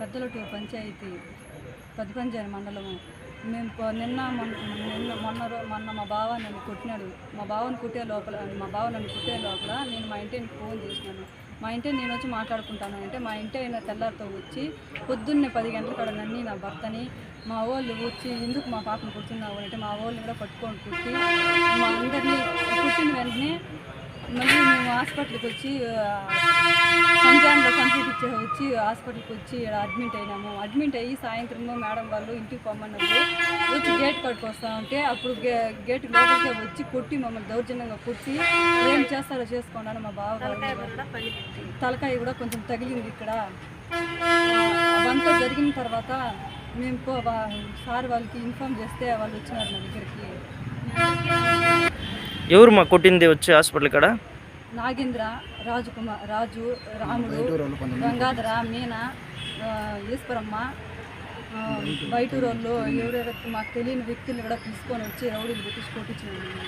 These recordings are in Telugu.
పెద్దల టూ పంచాయతీ పెద్ద మండలము. మేము నిన్న నిన్న మొన్న రో- మొన్న మా బావ నన్ను కొట్టినాడు. మా బావని కుట్టే లోపల మా బావ నన్ను కుట్టే లోపల నేను మా ఇంటికి ఫోన్ చేసినాను. మా ఇంటే నేను వచ్చి మాట్లాడుకుంటాను అంటే మా ఇంటే అయిన తెల్లారితో వచ్చి పొద్దున్నే పది గంటల కాడ నన్ను నా భర్తని మా వాళ్ళు వచ్చి ఎందుకు మా పాపను కుడుతున్నావు అంటే మా వాళ్ళని కూడా పట్టుకొని కుట్టి మా అందరినీ కుట్టిన వెంటనే మళ్ళీ మేము హాస్పిటల్కి వచ్చి సంజాన్లో కంప్లీట్ ఇచ్చే వచ్చి హాస్పిటల్కి వచ్చి ఈడ అడ్మిట్ అయినాము. అడ్మిట్ అయ్యి సాయంత్రము మేడం వాళ్ళు ఇంటికి పొమ్మన్నారు. వచ్చి గేట్ వస్తా ఉంటే అప్పుడు గే గేట్ లోపలికి వచ్చి కొట్టి మమ్మల్ని దౌర్జన్యంగా కొట్టి ఏం చేస్తారో చేసుకోండి మా బావ తలకాయ కూడా కొంచెం తగిలింది ఇక్కడ. అవంతా జరిగిన తర్వాత మేము సార్ వాళ్ళకి ఇన్ఫామ్ చేస్తే వాళ్ళు వచ్చినారు నా దగ్గరికి. ఎవరు మా కొట్టింది వచ్చి హాస్పిటల్ కాడ? నాగేంద్ర రాజు కుమార్ రాజు రాముడు గంగాధర మీనా ఈశ్వరమ్మ ఆ, బయటూరోళ్ళు ఎవరెవరు మాకు తెలియని వ్యక్తులు కూడా తీసుకొని వచ్చి రౌడీలు పెట్టించి కొట్టించినాము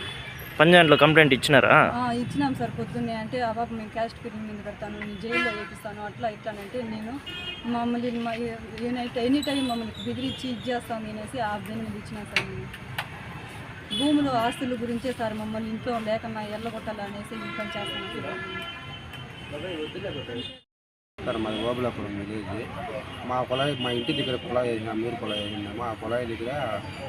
పంజాబ్లో కంప్లైంట్ ఇచ్చినారా? ఆ, ఇచ్చినాం సార్ పొద్దున్నే. అంటే ఆ బాబు మేము క్యాస్ట్ ఫిల్లింగ్ మీద పెడతాను నేను జైల్లో వేపిస్తాను అట్లా ఇట్లానంటే నేను మమ్మల్ని ఎనీ టైం మమ్మల్ని బెదిరించి ఇది చేస్తాం అనేసి ఆ మీద ఇచ్చినా సార్ నేను భూములు ఆస్తుల గురించే సార్ మమ్మల్ని ఇంట్లో లేకన్నా ఎల్లగొట్టాలనేసి ఈ పని చేస్తాను సార్. మాది ఓబులాపురం విలేజ్. మా కుళాయి మా ఇంటి దగ్గర కుళాయి వేసిన మీరు కుళాయి వేసినాము ఆ కుళాయి దగ్గర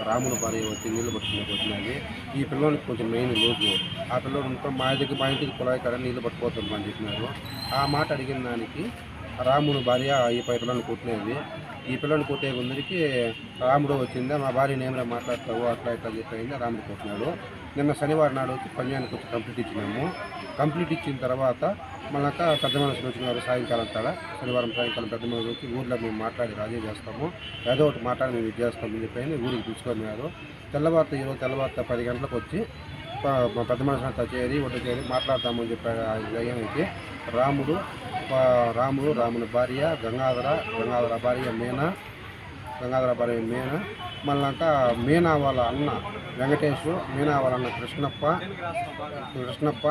రాముల భార్య వచ్చి నీళ్ళు పట్టుకునే వచ్చినది. ఈ పిల్లోనికి కొంచెం మెయిన్ లోపు. ఆ పిల్లోడు మా దగ్గర మా ఇంటికి కుళాయి కాడ నీళ్ళు పట్టుకోతుందని చెప్పినారు. ఆ మాట అడిగిన దానికి రాముడు భార్య ఈ పై పిల్లని కొట్టినది. ఈ పిల్లలు కొట్టే కొందరికి రాముడు వచ్చిందా మా భార్య ఏమైనా మాట్లాడతావు? అట్లా ఇట్లా చెప్పింది రాముడు కొట్టినాడు. నిన్న శనివారం నాడు వచ్చి పంజానికి వచ్చి కంప్లీట్ ఇచ్చినాము. కంప్లీట్ ఇచ్చిన తర్వాత మళ్ళా పెద్ద మనుషులు వచ్చినారు సాయంకాలం కాడ శనివారం సాయంకాలం పెద్ద మనుషులు వచ్చి ఊర్లో మేము మాట్లాడి రాజీ చేస్తాము ఏదో ఒకటి మాట్లాడి మేము ఇది చేస్తామని చెప్పి ఊరికి పిలుచుకున్నారు తెల్లవారుత ఈరోజు తెల్లవారుత పది గంటలకు వచ్చి పెద్ద మనుషులు అంతా చేరి ఒడ్డు చేరి మాట్లాడతామని చెప్పారు ఆ రాముడు రాముడు రాముని భార్య గంగాధర గంగాధర భార్య మీనా గంగాధర భార్య మీనా. మళ్ళాక మీనా వాళ్ళ అన్న వెంకటేశు మీనా వాళ్ళ అన్న కృష్ణప్ప కృష్ణప్ప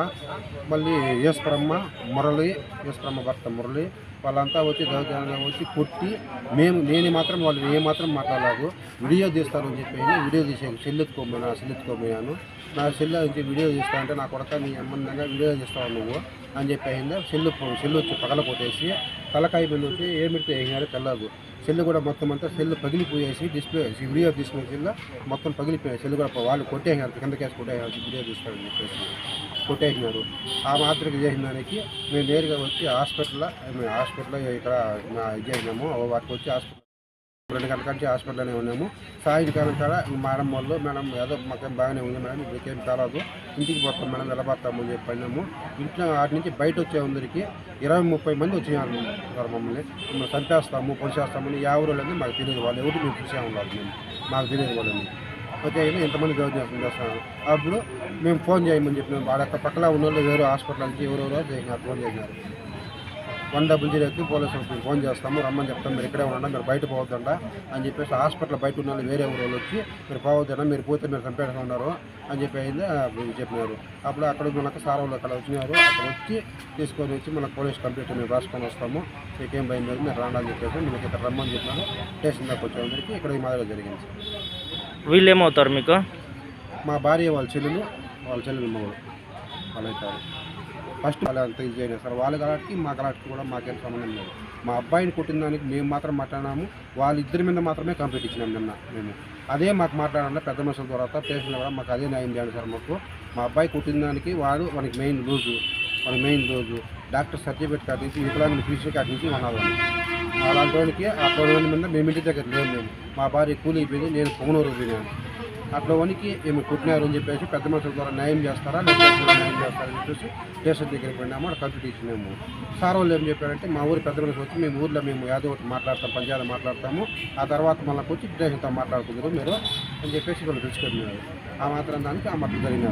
మళ్ళీ ఈశ్వరమ్మ మురళి ఈశ్వరమ్మ భర్త మురళి వాళ్ళంతా వచ్చి దౌర్జన్యంగా వచ్చి కొట్టి మేము నేను మాత్రం వాళ్ళు ఏ మాత్రం మాట్లాడలేదు. వీడియో తీస్తారని చెప్పి వీడియో తీసే చెల్లెత్తుకోమని ఎత్తుకోమన్నా నా చెల్లె నుంచి వీడియో తీస్తా అంటే నా కొడక నీ అమ్మందంగా వీడియో తీస్తావు నువ్వు? అని చెప్పి అయింది సెల్లు సెల్ వచ్చి పగల కొట్టేసి తలకాయ బిల్లు వచ్చి ఏమిటి వేసినారు తెల్లదు సెల్లు కూడా మొత్తం అంతా సెల్లు పగిలిపోయేసి డిస్ప్లే వీడియో తీసుకున్న సెల్లు మొత్తం పగిలిపోయాయి సెల్లు కూడా వాళ్ళు కొట్టేసినారు కిందకేసి కొట్టేసినారు వీడియో తీసుకోవాలని చెప్పేసి కొట్టేసినారు. ఆ మాత్రకి చేసిన దానికి మేము నేరుగా వచ్చి హాస్పిటల్లో హాస్పిటల్లో ఇక్కడ ఇది చేసినాము. వాటికి వచ్చి హాస్పిటల్ రెండు గంటల నుంచి హాస్పిటల్లోనే ఉన్నాము. సాయంకాలం కాడ మేడం వాళ్ళు మేడం ఏదో మాకేం బాగానే ఉంది మేడం మీకేం కాలేదు. ఇంటికి పోతాం మేడం వెళ్ళబోతామని చెప్పి అన్నాము. ఇంట్లో వాటి నుంచి బయట వచ్చే అందరికి ఇరవై ముప్పై మంది వచ్చినారు మమ్మల్ని. మమ్మల్ని చంపేస్తాము పొడిచేస్తామని ఎవరు లేదు మాకు తెలియదు వాళ్ళు. ఎవరు మేము చూసే ఉండాలి మేము. మాకు తెలియదు వాళ్ళని ఓకే అయినా ఇంతమంది గౌరవం చేస్తున్నారు అప్పుడు మేము ఫోన్ చేయమని చెప్పినాం. వాళ్ళ యొక్క పక్కన ఉన్న వాళ్ళు వేరే హాస్పిటల్ నుంచి ఎవరెవరో చేసినారు ఫోన్ చేసినారు. వన్ డబుల్ జీరోకి పోలీసులకు మేము ఫోన్ చేస్తాము రమ్మని చెప్తాం మీరు ఇక్కడే ఉండండి మీరు బయట పోవద్దంట అని చెప్పేసి హాస్పిటల్ బయట ఉన్న వాళ్ళు వేరే ఊరు వచ్చి మీరు పోవద్దన్నా మీరు పోతే మీరు చంపేస్తూ ఉన్నారు అని చెప్పి అయింది చెప్పినారు. అప్పుడు అక్కడ మనకు సార్ వాళ్ళు అక్కడ వచ్చినారు అక్కడ వచ్చి తీసుకొని వచ్చి మన పోలీస్ కంప్లీట్ మేము రాసుకొని వస్తాము. మీకేం భయం లేదు మీరు రాండి అని చెప్పేసి మీకు ఇక్కడ రమ్మని చెప్పినారు స్టేషన్ దాకా వచ్చేందరికి ఇక్కడ ఈ మాదిరిగా జరిగింది. వీళ్ళు ఏమవుతారు మీకు? మా భార్య వాళ్ళ చెల్లెలు వాళ్ళ చెల్లెలు మగడు వాళ్ళైతారు ఫస్ట్ వాళ్ళు అంత ఇది చేయలేదు. సార్ వాళ్ళ కలాటికి మా కలాటికి కూడా మాకేం సంబంధం లేదు. మా అబ్బాయిని కొట్టిన దానికి మేము మాత్రం మాట్లాడినాము. వాళ్ళిద్దరి మీద మాత్రమే కంప్లీట్ ఇచ్చినాం నిన్న మేము. అదే మాకు మాట్లాడాలి పెద్ద మనుషుల తర్వాత పేషెంట్ కూడా మాకు అదే న్యాయం చేయండి సార్ మాకు. మా అబ్బాయి కొట్టిన దానికి వాడు మనకి మెయిన్ లూజు మన మెయిన్ రోజు డాక్టర్ సర్టిఫికేట్ కాడి నుంచి ఫీజు కాడి నుంచి ఉన్నాను అలాంటి వాళ్ళకి ఆ పది మీద మేము ఇంటి దగ్గర లేము మేము. మా భార్య కూలి అయిపోయింది నేను పొగనూరు పోయినాను. అట్లా వనికి ఏమి కుట్టినారు అని చెప్పేసి పెద్ద మనుషుల ద్వారా న్యాయం చేస్తారా లేకపోతే న్యాయం చేస్తారని చెప్పేసి స్టేషన్ దగ్గరికి పోయినాము అక్కడ కంప్లీట్ ఇచ్చినాము సార్ వాళ్ళు ఏం చెప్పారంటే మా ఊరి పెద్ద మనుషులు వచ్చి మేము ఊర్లో మేము ఏదో ఒకటి మాట్లాడతాం పంచాయతీ మాట్లాడతాము ఆ తర్వాత మళ్ళీ వచ్చి స్టేషన్తో మాట్లాడుకుందరు మీరు అని చెప్పేసి వాళ్ళు తెలుసుకున్నారు. ఆ మాత్రం దానికి ఆ మాత్రం జరిగిన